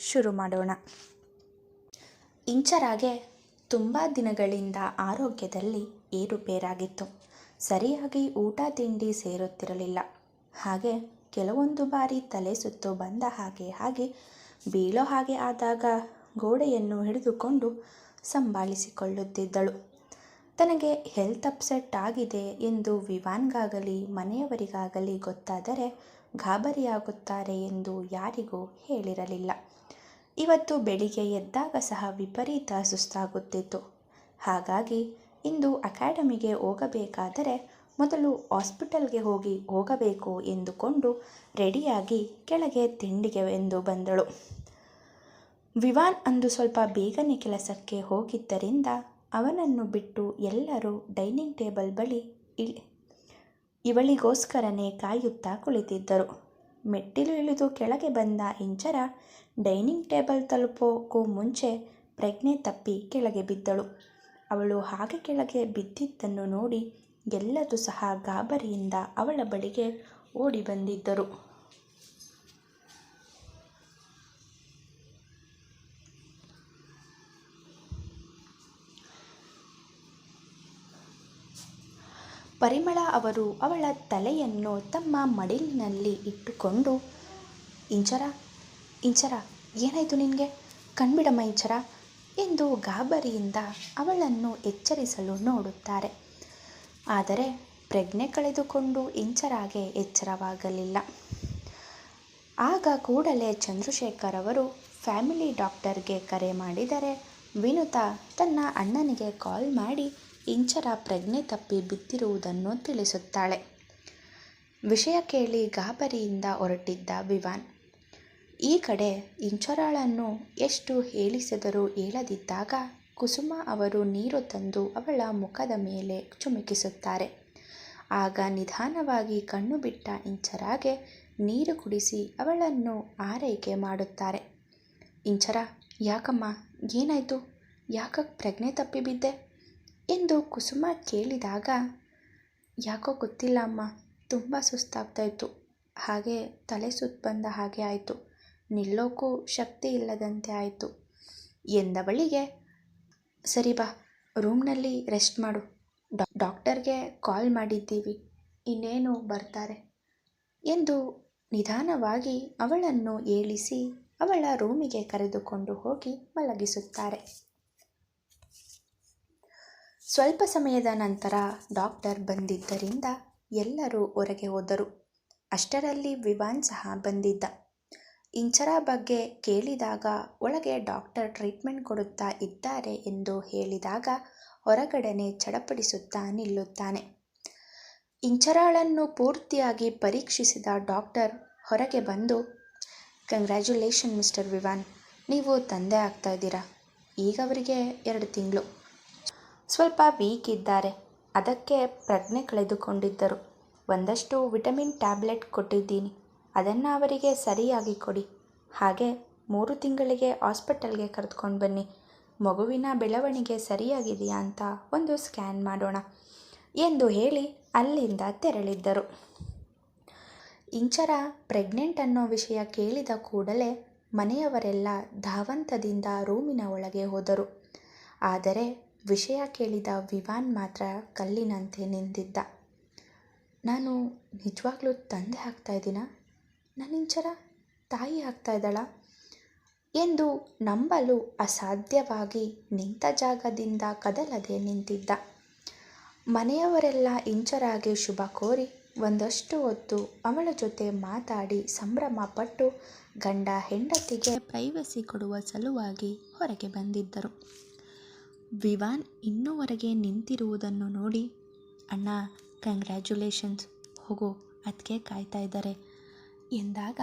ಶುರು ಮಾಡೋಣ. ಇಂಚರಾಗೆ ತುಂಬ ದಿನಗಳಿಂದ ಆರೋಗ್ಯದಲ್ಲಿ ಏರುಪೇರಾಗಿತ್ತು. ಸರಿಯಾಗಿ ಊಟ ತಿಂಡಿ ಸೇರುತ್ತಿರಲಿಲ್ಲ. ಹಾಗೆ ಕೆಲವೊಂದು ಬಾರಿ ತಲೆ ಸುತ್ತು ಬಂದ ಹಾಗೆ ಹಾಗೆ ಬೀಳೋ ಹಾಗೆ ಆದಾಗ ಗೋಡೆಯನ್ನು ಹಿಡಿದುಕೊಂಡು ಸಂಭಾಳಿಸಿಕೊಳ್ಳುತ್ತಿದ್ದಳು. ತನಗೆ ಹೆಲ್ತ್ ಅಪ್ಸೆಟ್ ಆಗಿದೆ ಎಂದು ವಿವಾನ್ಗಾಗಲಿ, ಮನೆಯವರಿಗಾಗಲಿ ಗೊತ್ತಾದರೆ ಗಾಬರಿಯಾಗುತ್ತಾರೆ ಎಂದು ಯಾರಿಗೂ ಹೇಳಿರಲಿಲ್ಲ. ಇವತ್ತು ಬೆಳಿಗ್ಗೆ ಎದ್ದಾಗ ಸಹ ವಿಪರೀತ ಸುಸ್ತಾಗುತ್ತಿತ್ತು. ಹಾಗಾಗಿ ಇಂದು ಅಕಾಡೆಮಿಗೆ ಹೋಗಬೇಕಾದರೆ ಮೊದಲು ಹಾಸ್ಪಿಟಲ್ಗೆ ಹೋಗಿ ಹೋಗಬೇಕು ಎಂದುಕೊಂಡು ರೆಡಿಯಾಗಿ ಕೆಳಗೆ ತಿಂಡಿಗೆ ಎಂದು ಬಂದಳು. ವಿವಾನ್ ಅಂದು ಸ್ವಲ್ಪ ಬೇಗನೆ ಕೆಲಸಕ್ಕೆ ಹೋಗಿದ್ದರಿಂದ ಅವನನ್ನು ಬಿಟ್ಟು ಎಲ್ಲರೂ ಡೈನಿಂಗ್ ಟೇಬಲ್ ಬಳಿ ಇಳಿ ಇವಳಿಗೋಸ್ಕರನೇ ಕಾಯುತ್ತಾ ಕುಳಿತಿದ್ದರು. ಮೆಟ್ಟಿಲು ಇಳಿದು ಕೆಳಗೆ ಬಂದ ಇಂಚರ ಡೈನಿಂಗ್ ಟೇಬಲ್ ತಲುಪೋಕ್ಕೂ ಮುಂಚೆ ಪ್ರಜ್ಞೆ ತಪ್ಪಿ ಕೆಳಗೆ ಬಿದ್ದಳು. ಅವಳು ಹಾಗೆ ಕೆಳಗೆ ಬಿದ್ದಿದ್ದನ್ನು ನೋಡಿ ಎಲ್ಲರೂ ಸಹ ಗಾಬರಿಯಿಂದ ಅವಳ ಬಳಿಗೆ ಓಡಿ ಬಂದಿದ್ದರು. ಪರಿಮಳ ಅವರು ಅವಳ ತಲೆಯನ್ನು ತಮ್ಮ ಮಡಿಲಿನಲ್ಲಿ ಇಟ್ಟುಕೊಂಡು, ಇಂಚರ ಇಂಚರ, ಏನಾಯಿತು ನಿನಗೆ? ಕಣ್ಬಿಡಮ್ಮ ಇಂಚರ ಎಂದು ಗಾಬರಿಯಿಂದ ಅವಳನ್ನು ಎಚ್ಚರಿಸಲು ನೋಡುತ್ತಾರೆ. ಆದರೆ ಪ್ರಜ್ಞೆ ಕಳೆದುಕೊಂಡು ಇಂಚರಾಗೆ ಎಚ್ಚರವಾಗಲಿಲ್ಲ. ಆಗ ಕೂಡಲೇ ಚಂದ್ರಶೇಖರ್ ಅವರು ಫ್ಯಾಮಿಲಿ ಡಾಕ್ಟರ್ಗೆ ಕರೆ ಮಾಡಿದರೆ ವಿನುತಾ ತನ್ನ ಅಣ್ಣನಿಗೆ ಕಾಲ್ ಮಾಡಿ ಇಂಚರ ಪ್ರಜ್ಞೆ ತಪ್ಪಿ ಬಿದ್ದಿರುವುದನ್ನು ತಿಳಿಸುತ್ತಾಳೆ. ವಿಷಯ ಕೇಳಿ ಗಾಬರಿಯಿಂದ ಹೊರಟಿದ್ದ ವಿವಾನ್. ಈ ಕಡೆ ಇಂಚರಾಳನ್ನು ಎಷ್ಟು ಹೇಳಿಸಿದರೂ ಹೇಳದಿದ್ದಾಗ ಕುಸುಮ ಅವರು ನೀರು ತಂದು ಅವಳ ಮುಖದ ಮೇಲೆ ಚುಮುಕಿಸುತ್ತಾರೆ. ಆಗ ನಿಧಾನವಾಗಿ ಕಣ್ಣು ಬಿಟ್ಟ ಇಂಚರಾಗೆ ನೀರು ಕುಡಿಸಿ ಅವಳನ್ನು ಆರೈಕೆ ಮಾಡುತ್ತಾರೆ. ಇಂಚರ, ಯಾಕಮ್ಮ, ಏನಾಯಿತು? ಯಾಕ ಪ್ರಜ್ಞೆ ತಪ್ಪಿ ಬಿದ್ದೆ? ಎಂದು ಕುಸುಮ ಕೇಳಿದಾಗ, ಯಾಕೋ ಗೊತ್ತಿಲ್ಲ ಅಮ್ಮ, ತುಂಬ ಸುಸ್ತಾಗ್ತಾಯಿತ್ತು ಹಾಗೆ ತಲೆ ಸುತ್ತ ಬಂದ ಹಾಗೆ ಆಯಿತು. ನಿಲ್ಲೋಕ್ಕೂ ಶಕ್ತಿ ಇಲ್ಲದಂತೆ ಆಯಿತು. ಎಂದ ಬಳಿಗೆ, ಸರಿ ಬಾ, ರೂಮ್ನಲ್ಲಿ ರೆಸ್ಟ್ ಮಾಡು. ಡಾಕ್ಟರ್ಗೆ ಕಾಲ್ ಮಾಡಿದ್ದೀವಿ. ಇನ್ನೇನು ಬರ್ತಾರೆ? ಎಂದು ನಿಧಾನವಾಗಿ ಅವಳನ್ನು ಏಳಿಸಿ ಅವಳ ರೂಮಿಗೆ ಕರೆದುಕೊಂಡು ಹೋಗಿ ಮಲಗಿಸುತ್ತಾರೆ. ಸ್ವಲ್ಪ ಸಮಯದ ನಂತರ ಡಾಕ್ಟರ್ ಬಂದಿದ್ದರಿಂದ ಎಲ್ಲರೂ ಹೊರಗೆ ಹೋದರು. ಅಷ್ಟರಲ್ಲಿ ವಿವಾನ್ ಸಹ ಬಂದಿದ್ದ. ಇಂಚರ ಬಗ್ಗೆ ಕೇಳಿದಾಗ ಒಳಗೆ ಡಾಕ್ಟರ್ ಟ್ರೀಟ್ಮೆಂಟ್ ಕೊಡುತ್ತಾ ಇದ್ದಾರೆ ಎಂದು ಹೇಳಿದಾಗ ಹೊರಗಡೆನೆ ಚಡಪಡಿಸುತ್ತಾ ನಿಲ್ಲುತ್ತಾನೆ. ಇಂಚರಾಳನ್ನು ಪೂರ್ತಿಯಾಗಿ ಪರೀಕ್ಷಿಸಿದ ಡಾಕ್ಟರ್ ಹೊರಗೆ ಬಂದು ಕಂಗ್ರ್ಯಾಚುಲೇಷನ್ ಮಿಸ್ಟರ್ ವಿವಾನ್ ನೀವು ತಂದೆ ಆಗ್ತಾ ಇದ್ದೀರಾ. ಈಗ ಅವರಿಗೆ ಎರಡು ತಿಂಗಳು. ಸ್ವಲ್ಪ ವೀಕ್ ಇದ್ದಾರೆ ಅದಕ್ಕೆ ಪ್ರಜ್ಞೆ ಕಳೆದುಕೊಂಡಿದ್ದರು. ಒಂದಷ್ಟು ವಿಟಮಿನ್ ಟ್ಯಾಬ್ಲೆಟ್ ಕೊಟ್ಟಿದ್ದೀನಿ. ಅದನ್ನು ಅವರಿಗೆ ಸರಿಯಾಗಿ ಕೊಡಿ. ಹಾಗೆ ಮೂರು ತಿಂಗಳಿಗೆ ಹಾಸ್ಪಿಟಲ್ಗೆ ಕರೆದುಕೊಂಡು ಬನ್ನಿ. ಮಗುವಿನ ಬೆಳವಣಿಗೆ ಸರಿಯಾಗಿದೆಯಾ ಅಂತ ಒಂದು ಸ್ಕ್ಯಾನ್ ಮಾಡೋಣ ಎಂದು ಹೇಳಿ ಅಲ್ಲಿಂದ ತೆರಳಿದ್ದರು. ಇಂಚರ ಪ್ರೆಗ್ನೆಂಟ್ ಅನ್ನೋ ವಿಷಯ ಕೇಳಿದ ಕೂಡಲೇ ಮನೆಯವರೆಲ್ಲ ಧಾವಂತದಿಂದ ರೂಮಿನ ಒಳಗೆ ಹೋದರು. ಆದರೆ ವಿಷಯ ಕೇಳಿದ ವಿವಾನ್ ಮಾತ್ರ ಕಲ್ಲಿನಂತೆ ನಿಂತಿದ್ದ. ನಾನು ನಿಜವಾಗ್ಲೂ ತಂದೆ ಆಗ್ತಾ ಇದ್ದೀನಾ? ನನ್ನಿಂಚರ ತಾಯಿ ಆಗ್ತಾ ಇದ್ದಾಳ? ಎಂದು ನಂಬಲು ಅಸಾಧ್ಯವಾಗಿ ನಿಂತ ಜಾಗದಿಂದ ಕದಲದೆ ನಿಂತಿದ್ದ. ಮನೆಯವರೆಲ್ಲ ಇಂಚರಾಗಿ ಶುಭ ಕೋರಿ ಒಂದಷ್ಟು ಹೊತ್ತು ಅವಳ ಜೊತೆ ಮಾತಾಡಿ ಸಂಭ್ರಮ ಪಟ್ಟು ಗಂಡ ಹೆಂಡತಿಗೆ ಪ್ರೈವಸಿ ಕೊಡುವ ಸಲುವಾಗಿ ಹೊರಗೆ ಬಂದಿದ್ದರು. ವಿವಾನ್ ಇನ್ನೂವರೆಗೆ ನಿಂತಿರುವುದನ್ನು ನೋಡಿ ಅಣ್ಣ ಕಂಗ್ರ್ಯಾಚುಲೇಷನ್ಸ್ ಹೋಗು. ಅದಕ್ಕೆ ಕಾಯ್ತಾ ಇದ್ದಾರೆ. ಎಂದಾಗ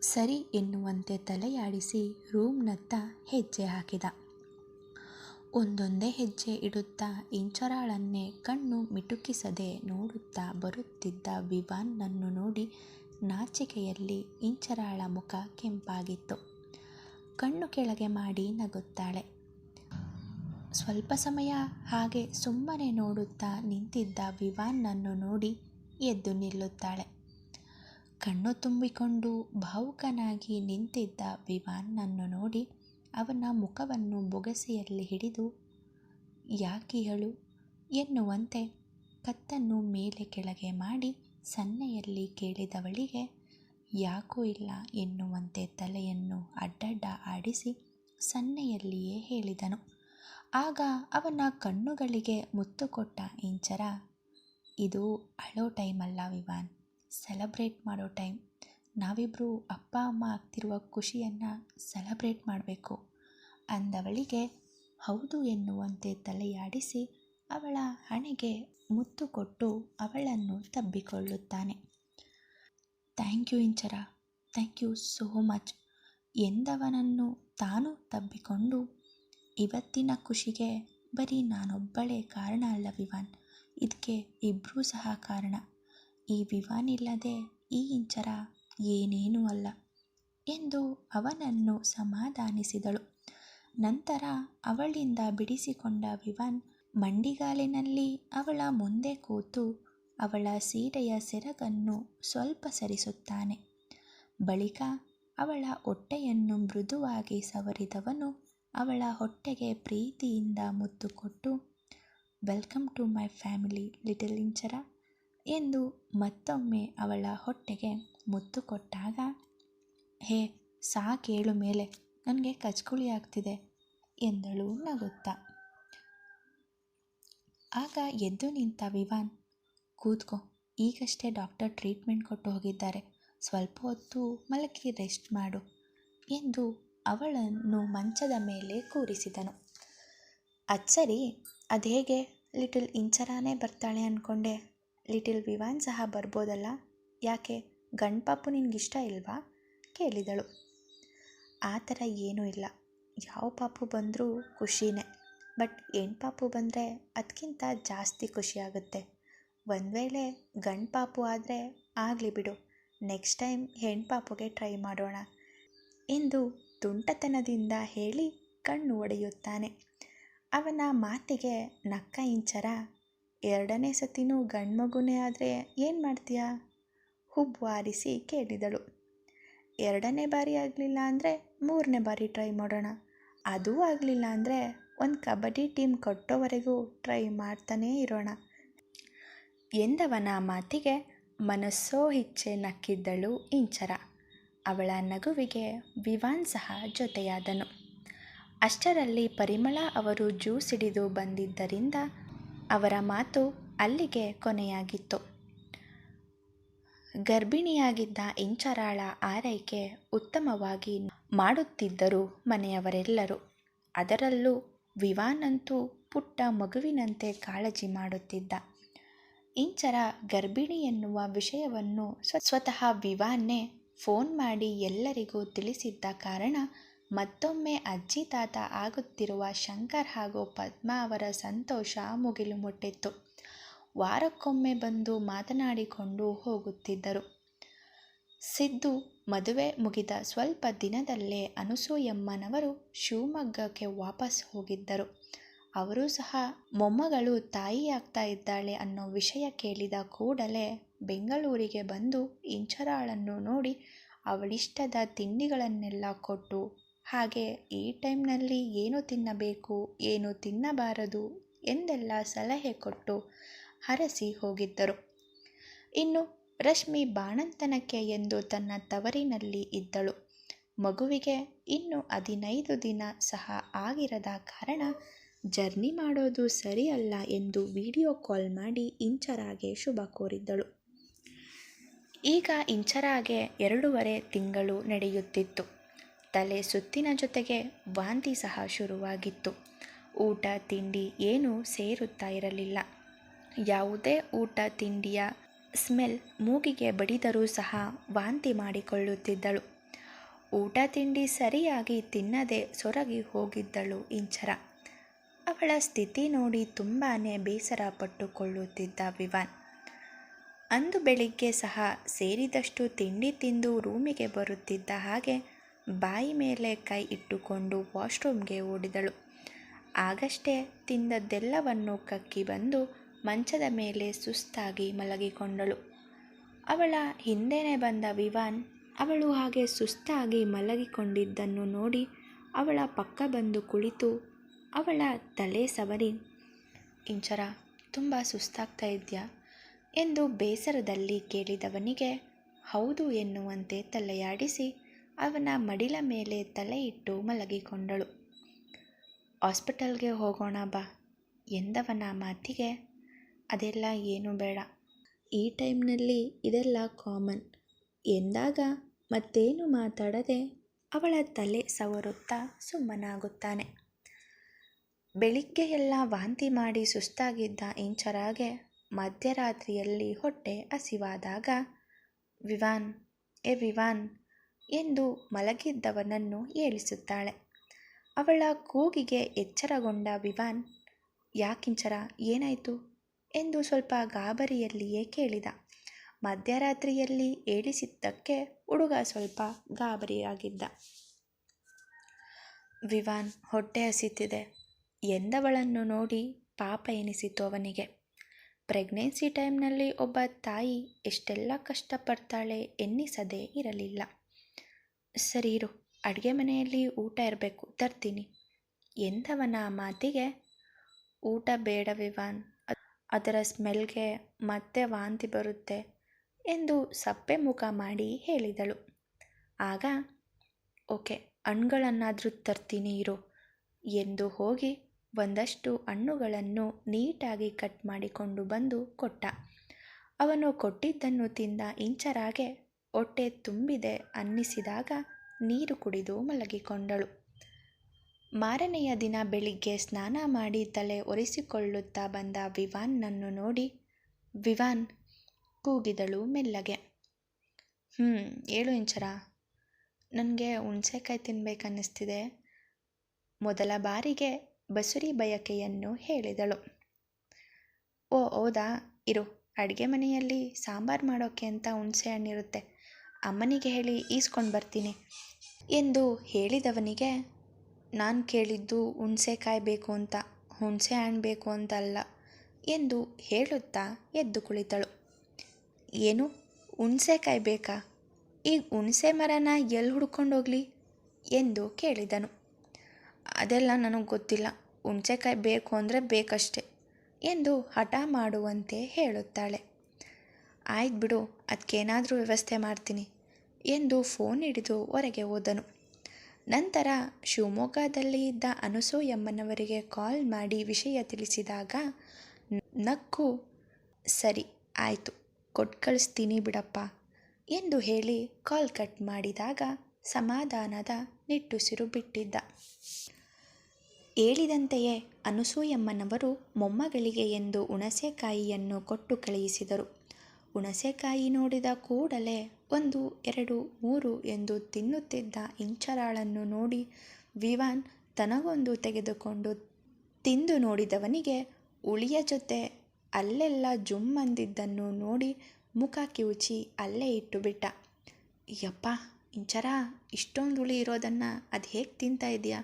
ಸರಿ ಎನ್ನುವಂತೆ ತಲೆಯಾಡಿಸಿ ರೂಮ್ನತ್ತ ಹೆಜ್ಜೆ ಹಾಕಿದ. ಒಂದೊಂದೇ ಹೆಜ್ಜೆ ಇಡುತ್ತಾ ಇಂಚರಾಳನ್ನೇ ಕಣ್ಣು ಮಿಟುಕಿಸದೆ ನೋಡುತ್ತಾ ಬರುತ್ತಿದ್ದ ವಿವಾನ್ನನ್ನು ನೋಡಿ ನಾಚಿಕೆಯಲ್ಲಿ ಇಂಚರಾಳ ಮುಖ ಕೆಂಪಾಗಿತ್ತು. ಕಣ್ಣು ಕೆಳಗೆ ಮಾಡಿ ನಗುತ್ತಾಳೆ. ಸ್ವಲ್ಪ ಸಮಯ ಹಾಗೆ ಸುಮ್ಮನೆ ನೋಡುತ್ತಾ ನಿಂತಿದ್ದ ವಿವಾನ್ನನ್ನು ನೋಡಿ ಎದ್ದು ನಿಲ್ಲುತ್ತಾಳೆ. ಕಣ್ಣು ತುಂಬಿಕೊಂಡು ಭಾವುಕನಾಗಿ ನಿಂತಿದ್ದ ವಿವಾನ್ನನ್ನು ನೋಡಿ ಅವನ ಮುಖವನ್ನು ಬೊಗಸೆಯಲ್ಲಿ ಹಿಡಿದು ಯಾಕಿಹಳು ಎನ್ನುವಂತೆ ಕತ್ತನ್ನು ಮೇಲೆ ಕೆಳಗೆ ಮಾಡಿ ಸನ್ನೆಯಲ್ಲಿ ಕೇಳಿದವಳಿಗೆ, ಯಾಕೂ ಇಲ್ಲ ಎನ್ನುವಂತೆ ತಲೆಯನ್ನು ಅಡ್ಡಡ್ಡ ಆಡಿಸಿ ಸನ್ನೆಯಲ್ಲಿಯೇ ಹೇಳಿದನು. ಆಗ ಅವನ ಕಣ್ಣುಗಳಿಗೆ ಮುತ್ತು ಕೊಟ್ಟ ಇಂಚರ, ಇದು ಅಳೋ ಟೈಮ್ ಅಲ್ಲ ವಿವಾನ್, ಸೆಲೆಬ್ರೇಟ್ ಮಾಡೋ ಟೈಮ್. ನಾವಿಬ್ಬರು ಅಪ್ಪ, ಅಮ್ಮ ಆಗ್ತಿರುವ ಖುಷಿಯನ್ನು ಸೆಲೆಬ್ರೇಟ್ ಮಾಡಬೇಕು. ಅಂದವಳಿಗೆ, ಹೌದು, ಎನ್ನುವಂತೆ ತಲೆಯಾಡಿಸಿ ಅವಳ ಹಣೆಗೆ ಮುತ್ತು ಕೊಟ್ಟು ಅವಳನ್ನು ತಬ್ಬಿಕೊಳ್ಳುತ್ತಾನೆ. Thank you Inchara, thank you so much, ಎಂದವನನ್ನು ತಾನು ತಬ್ಬಿಕೊಂಡು ಇವತ್ತಿನ ಖುಷಿಗೆ ಬರೀ ನಾನೊಬ್ಬಳೇ ಕಾರಣ ಅಲ್ಲ ವಿವಾನ್. ಇದಕ್ಕೆ ಇಬ್ಬರೂ ಸಹ ಕಾರಣ. ಈ ವಿವಾನ್ ಇಲ್ಲದೆ ಈ ಇಂಚರ ಏನೇನೂ ಅಲ್ಲ ಎಂದು ಅವನನ್ನು ಸಮಾಧಾನಿಸಿದಳು. ನಂತರ ಅವಳಿಂದ ಬಿಡಿಸಿಕೊಂಡ ವಿವಾನ್ ಮಂಡಿಗಾಲಿನಲ್ಲಿ ಅವಳ ಮುಂದೆ ಕೂತು ಅವಳ ಸೀರೆಯ ಸೆರಗನ್ನು ಸ್ವಲ್ಪ ಸರಿಸುತ್ತಾನೆ. ಬಳಿಕ ಅವಳ ಹೊಟ್ಟೆಯನ್ನು ಮೃದುವಾಗಿ ಸವರಿದವನು ಅವಳ ಹೊಟ್ಟೆಗೆ ಪ್ರೀತಿಯಿಂದ ಮುತ್ತು ಕೊಟ್ಟು welcome to my family little Inchara ಎಂದು ಮತ್ತೊಮ್ಮೆ ಅವಳ ಹೊಟ್ಟೆಗೆ ಮುತ್ತು ಕೊಟ್ಟಾಗ, ಹೇ ಸಾಕೇಳು ಮೇಲೆ, ನನಗೆ ಕಚ್ಕುಳಿ ಆಗ್ತಿದೆ ಎಂದಳು ನಗುತ್ತಾ. ಆಗ ಎದ್ದು ನಿಂತ ವಿವಾನ್, ಕೂತ್ಕೋ, ಈಗಷ್ಟೇ ಡಾಕ್ಟರ್ ಟ್ರೀಟ್ಮೆಂಟ್ ಕೊಟ್ಟು ಹೋಗಿದ್ದಾರೆ. ಸ್ವಲ್ಪ ಹೊತ್ತು ಮಲಗಿ ರೆಸ್ಟ್ ಮಾಡು ಎಂದು ಅವಳನ್ನು ಮಂಚದ ಮೇಲೆ ಕೂರಿಸಿದನು. ಅಚ್ಚರಿ, ಅದು ಹೇಗೆ? ಲಿಟಲ್ ಇಂಚರಾನೇ ಬರ್ತಾಳೆ ಅಂದ್ಕೊಂಡೆ ಲಿಟಿಲ್ ವಿವಾನ್ ಸಹ ಬರ್ಬೋದಲ್ಲ? ಯಾಕೆ? ಗಂಡ್ಪಾಪು ನಿನಗಿಷ್ಟ ಇಲ್ವಾ? ಕೇಳಿದಳು. ಆ ಥರ ಏನೂ ಇಲ್ಲ. ಯಾವ ಪಾಪು ಬಂದರೂ ಖುಷಿನೇ. ಬಟ್ ಹೆಣ್ಪಾಪು ಬಂದರೆ ಅದಕ್ಕಿಂತ ಜಾಸ್ತಿ ಖುಷಿಯಾಗುತ್ತೆ ಒಂದು ವೇಳೆ ಗಂಡು ಪಾಪು ಆದರೆ ಆಗಲಿ ಬಿಡು. ನೆಕ್ಸ್ಟ್ ಟೈಮ್ ಹೆಣ್ಪಾಪುಗೆ ಟ್ರೈ ಮಾಡೋಣ. ಎಂದು ತುಂಟತನದಿಂದ ಹೇಳಿ ಕಣ್ಣು ಒಡೆಯುತ್ತಾನೆ. ಅವನ ಮಾತಿಗೆ ನಕ್ಕ ಇಂಚರ, ಎರಡನೇ ಸತಿನೂ ಗಂಡ್ಮಗುನೇ ಆದರೆ ಏನು ಮಾಡ್ತೀಯ? ಹುಬ್ಬು ಆರಿಸಿ ಕೇಳಿದಳು. ಎರಡನೇ ಬಾರಿ ಆಗಲಿಲ್ಲ ಅಂದರೆ ಮೂರನೇ ಬಾರಿ ಟ್ರೈ ಮಾಡೋಣ. ಅದೂ ಆಗಲಿಲ್ಲ ಅಂದರೆ ಒಂದು ಕಬಡ್ಡಿ ಟೀಮ್ ಕಟ್ಟೋವರೆಗೂ ಟ್ರೈ ಮಾಡ್ತಾನೇ ಇರೋಣ. ಎಂದವನ ಮಾತಿಗೆ ಮನಸ್ಸೋ ಇಚ್ಛೆ ನಕ್ಕಿದ್ದಳು ಇಂಚರ. ಅವಳ ನಗುವಿಗೆ ವಿವಾನ್ ಸಹ ಜೊತೆಯಾದನು. ಅಷ್ಟರಲ್ಲಿ ಪರಿಮಳ ಅವರು ಜ್ಯೂಸ್ ಹಿಡಿದು ಬಂದಿದ್ದರಿಂದ ಅವರ ಮಾತು ಅಲ್ಲಿಗೆ ಕೊನೆಯಾಗಿತ್ತು. ಗರ್ಭಿಣಿಯಾಗಿದ್ದ ಇಂಚರಾಳ ಆರೈಕೆ ಉತ್ತಮವಾಗಿ ಮಾಡುತ್ತಿದ್ದರು ಮನೆಯವರೆಲ್ಲರೂ. ಅದರಲ್ಲೂ ವಿವಾನಂತೂ ಪುಟ್ಟ ಮಗುವಿನಂತೆ ಕಾಳಜಿ ಮಾಡುತ್ತಿದ್ದ. ಇಂಚರ ಗರ್ಭಿಣಿ ಎನ್ನುವ ವಿಷಯವನ್ನು ಸ್ವ ಸ್ವತಃ ವಿವಾನ್ನೇ ಫೋನ್ ಮಾಡಿ ಎಲ್ಲರಿಗೂ ತಿಳಿಸಿದ್ದ ಕಾರಣ ಮತ್ತೊಮ್ಮೆ ಅಜ್ಜಿ ತಾತ ಆಗುತ್ತಿರುವ ಶಂಕರ್ ಹಾಗೂ ಪದ್ಮ ಅವರ ಸಂತೋಷ ಮುಗಿಲು ಮುಟ್ಟಿತ್ತು. ವಾರಕ್ಕೊಮ್ಮೆ ಬಂದು ಮಾತನಾಡಿಕೊಂಡು ಹೋಗುತ್ತಿದ್ದರು. ಸಿದ್ದು, ಮದುವೆ ಮುಗಿದ ಸ್ವಲ್ಪ ದಿನದಲ್ಲೇ ಅನಸೂಯಮ್ಮನವರು ಶಿವಮೊಗ್ಗಕ್ಕೆ ವಾಪಸ್ ಹೋಗಿದ್ದರು. ಅವರು ಸಹ ಮೊಮ್ಮಗಳು ತಾಯಿಯಾಗ್ತಾ ಇದ್ದಾಳೆ ಅನ್ನೋ ವಿಷಯ ಕೇಳಿದ ಕೂಡಲೇ ಬೆಂಗಳೂರಿಗೆ ಬಂದು ಇಂಚರಾಳನ್ನು ನೋಡಿ ಅವಳಿಷ್ಟದ ತಿಂಡಿಗಳನ್ನೆಲ್ಲ ಕೊಟ್ಟು, ಹಾಗೆ ಈ ಟೈಮ್ನಲ್ಲಿ ಏನು ತಿನ್ನಬೇಕು, ಏನು ತಿನ್ನಬಾರದು ಎಂದೆಲ್ಲ ಸಲಹೆ ಕೊಟ್ಟು ಹರಸಿ ಹೋಗಿದ್ದರು. ಇನ್ನು ರಶ್ಮಿ ಬಾಣಂತನಕ್ಕೆ ಎಂದು ತನ್ನ ತವರಿನಲ್ಲಿ ಇದ್ದಳು. ಮಗುವಿಗೆ ಇನ್ನು ಹದಿನೈದು ದಿನ ಸಹ ಆಗಿರದ ಕಾರಣ ಜರ್ನಿ ಮಾಡೋದು ಸರಿಯಲ್ಲ ಎಂದು ವಿಡಿಯೋ ಕಾಲ್ ಮಾಡಿ ಇಂಚರಾಗೆ ಶುಭ ಕೋರಿದ್ದಳು. ಈಗ ಇಂಚರಾಗೆ ಎರಡೂವರೆ ತಿಂಗಳು ನಡೆಯುತ್ತಿತ್ತು. ತಲೆ ಸುತ್ತಿನ ಜೊತೆಗೆ ವಾಂತಿ ಸಹ ಶುರುವಾಗಿತ್ತು. ಊಟ, ತಿಂಡಿ ಏನೂ ಸೇರುತ್ತಾ ಇರಲಿಲ್ಲ. ಯಾವುದೇ ಊಟ, ತಿಂಡಿಯ ಸ್ಮೆಲ್ ಮೂಗಿಗೆ ಬಡಿದರೂ ಸಹ ವಾಂತಿ ಮಾಡಿಕೊಳ್ಳುತ್ತಿದ್ದಳು. ಊಟ, ತಿಂಡಿ ಸರಿಯಾಗಿ ತಿನ್ನದೆ ಸೊರಗಿ ಹೋಗಿದ್ದಳು ಇಂಚರ. ಅವಳ ಸ್ಥಿತಿ ನೋಡಿ ತುಂಬಾ ಬೇಸರ ಪಟ್ಟುಕೊಳ್ಳುತ್ತಿದ್ದ ವಿವಾನ್. ಅಂದು ಬೆಳಿಗ್ಗೆ ಸಹ ಸೇರಿದಷ್ಟು ತಿಂಡಿ ತಿಂದು ರೂಮಿಗೆ ಬರುತ್ತಿದ್ದ ಹಾಗೆ ಬಾಯಿ ಮೇಲೆ ಕೈ ಇಟ್ಟುಕೊಂಡು ವಾಶ್ರೂಮ್ಗೆ ಓಡಿದಳು. ಆಗಷ್ಟೇ ತಿಂದದ್ದೆಲ್ಲವನ್ನು ಕಕ್ಕಿ ಬಂದು ಮಂಚದ ಮೇಲೆ ಸುಸ್ತಾಗಿ ಮಲಗಿಕೊಂಡಳು. ಅವಳ ಹಿಂದೆನೇ ಬಂದ ವಿವಾನ್ ಅವಳು ಹಾಗೆ ಸುಸ್ತಾಗಿ ಮಲಗಿಕೊಂಡಿದ್ದನ್ನು ನೋಡಿ ಅವಳ ಪಕ್ಕ ಬಂದು ಕುಳಿತು ಅವಳ ತಲೆ ಸವರಿ, ಇಂಚರ, ತುಂಬ ಸುಸ್ತಾಗ್ತಾ ಇದೆಯಾ? ಎಂದು ಬೇಸರದಲ್ಲಿ ಕೇಳಿದವನಿಗೆ, ಹೌದು ಎನ್ನುವಂತೆ ತಲೆಯಾಡಿಸಿ ಅವನ ಮಡಿಲ ಮೇಲೆ ತಲೆ ಇಟ್ಟು ಮಲಗಿಕೊಂಡಳು. ಹಾಸ್ಪಿಟಲ್ಗೆ ಹೋಗೋಣ ಬಾ, ಎಂದವನ ಮಾತಿಗೆ, ಅದೆಲ್ಲ ಏನು ಬೇಡ. ಈ ಟೈಮ್ನಲ್ಲಿ ಇದೆಲ್ಲ ಕಾಮನ್. ಎಂದಾಗ ಮತ್ತೇನು ಮಾತಾಡದೆ ಅವಳ ತಲೆ ಸವರುತ್ತಾ ಸುಮ್ಮನಾಗುತ್ತಾನೆ. ಬೆಳಿಗ್ಗೆ ಎಲ್ಲ ವಾಂತಿ ಮಾಡಿ ಸುಸ್ತಾಗಿದ್ದ ಇಂಚರಾಗೆ ಮಧ್ಯರಾತ್ರಿಯಲ್ಲಿ ಹೊಟ್ಟೆ ಹಸಿವಾದಾಗ, ವಿವಾನ್ ಎ ವಿವಾನ್, ಎಂದು ಮಲಗಿದ್ದವನನ್ನು ಏಳಿಸುತ್ತಾಳೆ. ಅವಳ ಕೂಗಿಗೆ ಎಚ್ಚರಗೊಂಡ ವಿವಾನ್, ಯಾಕಿಂಚರ, ಏನಾಯಿತು? ಎಂದು ಸ್ವಲ್ಪ ಗಾಬರಿಯಲ್ಲಿಯೇ ಕೇಳಿದ. ಮಧ್ಯರಾತ್ರಿಯಲ್ಲಿ ಏಳಿಸಿದ್ದಕ್ಕೆ ಹುಡುಗ ಸ್ವಲ್ಪ ಗಾಬರಿಯಾಗಿದ್ದ. ವಿವಾನ್, ಹೊಟ್ಟೆ ಹಸಿತಿದೆ. ಎಂದವಳನ್ನು ನೋಡಿ ಪಾಪ ಎನಿಸಿತು ಅವನಿಗೆ. ಪ್ರೆಗ್ನೆನ್ಸಿ ಟೈಮ್ನಲ್ಲಿ ಒಬ್ಬ ತಾಯಿ ಎಷ್ಟೆಲ್ಲ ಕಷ್ಟಪಡ್ತಾಳೆ ಎನ್ನಿಸದೇ ಇರಲಿಲ್ಲ. ಸರಿ ಇರು, ಅಡುಗೆ ಮನೆಯಲ್ಲಿ ಊಟ ಇರಬೇಕು, ತರ್ತೀನಿ. ಎಂದವನ ಮಾತಿಗೆ, ಊಟ ಬೇಡ ವಿವಾನ್ ಅದರ ಸ್ಮೆಲ್ಗೆ ಮತ್ತೆ ವಾಂತಿ ಬರುತ್ತೆ ಎಂದು ಸಪ್ಪೆ ಮುಖ ಮಾಡಿ ಹೇಳಿದಳು. ಆಗ, ಓಕೆ ಹಣ್ಗಳನ್ನಾದರೂ ತರ್ತೀನಿ ಇರು ಎಂದು ಹೋಗಿ ಒಂದಷ್ಟು ಹಣ್ಣುಗಳನ್ನು ನೀಟಾಗಿ ಕಟ್ ಮಾಡಿಕೊಂಡು ಬಂದು ಕೊಟ್ಟ. ಅವನು ಕೊಟ್ಟಿದ್ದನ್ನು ತಿಂದ ಇಂಚರಾಗೆ ಹೊಟ್ಟೆ ತುಂಬಿದೆ ಅನ್ನಿಸಿದಾಗ ನೀರು ಕುಡಿದು ಮಲಗಿಕೊಂಡಳು. ಮಾರನೆಯ ದಿನ ಬೆಳಿಗ್ಗೆ ಸ್ನಾನ ಮಾಡಿ ತಲೆ ಒರೆಸಿಕೊಳ್ಳುತ್ತಾ ಬಂದ ವಿವಾನ್ನನ್ನು ನೋಡಿ, ವಿವಾನ್, ಕೂಗಿದಳು ಮೆಲ್ಲಗೆ. ಹ್ಞೂ ಹೇಳು ಇಂಚರ. ನನಗೆ ಹುಣಸೆಕಾಯಿ ತಿನ್ಬೇಕನ್ನಿಸ್ತಿದೆ. ಮೊದಲ ಬಾರಿಗೆ ಬಸುರಿ ಬಯಕೆಯನ್ನು ಹೇಳಿದಳು. ಓ ಹೌದಾ ಇರು, ಅಡುಗೆ ಮನೆಯಲ್ಲಿ ಸಾಂಬಾರು ಮಾಡೋಕ್ಕೆ ಅಂತ ಹುಣಸೆ ಹಣ್ಣಿರುತ್ತೆ. ಅಮ್ಮನಿಗೆ ಹೇಳಿ ಈಸ್ಕೊಂಡು ಬರ್ತೀನಿ ಎಂದು ಹೇಳಿದವನಿಗೆ, ನಾನು ಕೇಳಿದ್ದು ಹುಣಸೆಕಾಯಿ ಬೇಕು ಅಂತ, ಹುಣಸೆ ಹಣ್ಣು ಬೇಕು ಅಂತ ಅಲ್ಲ ಎಂದು ಹೇಳುತ್ತಾ ಎದ್ದು ಕುಳಿತಳು. ಏನು, ಹುಣಸೆಕಾಯಿ ಬೇಕಾ? ಈಗ ಹುಣಸೆ ಮರನ ಎಲ್ಲಿ ಹುಡ್ಕೊಂಡೋಗ್ಲಿ ಎಂದು ಕೇಳಿದನು. ಅದೆಲ್ಲ ನನಗೆ ಗೊತ್ತಿಲ್ಲ. ಹುಣಸೆಕಾಯಿ ಬೇಕು ಅಂದರೆ ಬೇಕಷ್ಟೆ ಎಂದು ಹಠ ಮಾಡುವಂತೆ ಹೇಳುತ್ತಾಳೆ. ಆಯ್ತು ಬಿಡು ಅದಕ್ಕೇನಾದರೂ ವ್ಯವಸ್ಥೆ ಮಾಡ್ತೀನಿ ಎಂದು ಫೋನ್ ಹಿಡಿದು ಹೊರಗೆ ಹೋದನು. ನಂತರ ಶಿವಮೊಗ್ಗದಲ್ಲಿ ಇದ್ದ ಅನಸೂಯಮ್ಮನವರಿಗೆ ಕಾಲ್ ಮಾಡಿ ವಿಷಯ ತಿಳಿಸಿದಾಗ, ನಕ್ಕು, ಸರಿ, ಆಯಿತು ಕೊಟ್ಟು ಕಳಿಸ್ತೀನಿ ಬಿಡಪ್ಪ ಎಂದು ಹೇಳಿ ಕಾಲ್ ಕಟ್ ಮಾಡಿದಾಗ ಸಮಾಧಾನದ ನಿಟ್ಟುಸಿರು ಬಿಟ್ಟಿದ್ದ. ಹೇಳಿದಂತೆಯೇ ಅನಸೂಯಮ್ಮನವರು ಮೊಮ್ಮಗಳಿಗೆ ಎಂದು ಹುಣಸೆಕಾಯಿಯನ್ನು ಕೊಟ್ಟು ಕಳುಹಿಸಿದರು. ಹುಣಸೆಕಾಯಿ ನೋಡಿದ ಕೂಡಲೇ ಒಂದು, ಎರಡು, ಮೂರು ಎಂದು ತಿನ್ನುತ್ತಿದ್ದ ಇಂಚರಾಳನ್ನು ನೋಡಿ ವಿವಾನ್ ತನಗೊಂದು ತೆಗೆದುಕೊಂಡು ತಿಂದು ನೋಡಿದವನಿಗೆ ಉಳಿಯ ಜೊತೆ ಅಲ್ಲೆಲ್ಲ ಜುಮ್ಮಂದಿದ್ದನ್ನು ನೋಡಿ ಮುಖ ಕಿವುಚಿ ಅಲ್ಲೇ ಇಟ್ಟುಬಿಟ್ಟ. ಯಪ್ಪ, ಇಂಚರ, ಇಷ್ಟೊಂದು ಹುಳಿ ಇರೋದನ್ನು ಅದು ಹೇಗೆ ತಿಂತಾ ಇದೆಯಾ?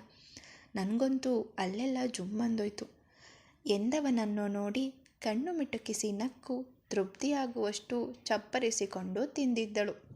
ನನಗಂತೂ ಅಲ್ಲೆಲ್ಲ ಜುಮ್ ಅಂದೋಯ್ತು ಎಂದವನನ್ನು ನೋಡಿ ಕಣ್ಣು ಮಿಟುಕಿಸಿ ನಕ್ಕು ತೃಪ್ತಿಯಾಗುವಷ್ಟು ಚಪ್ಪರಿಸಿಕೊಂಡು ತಿಂದಿದ್ದಳು.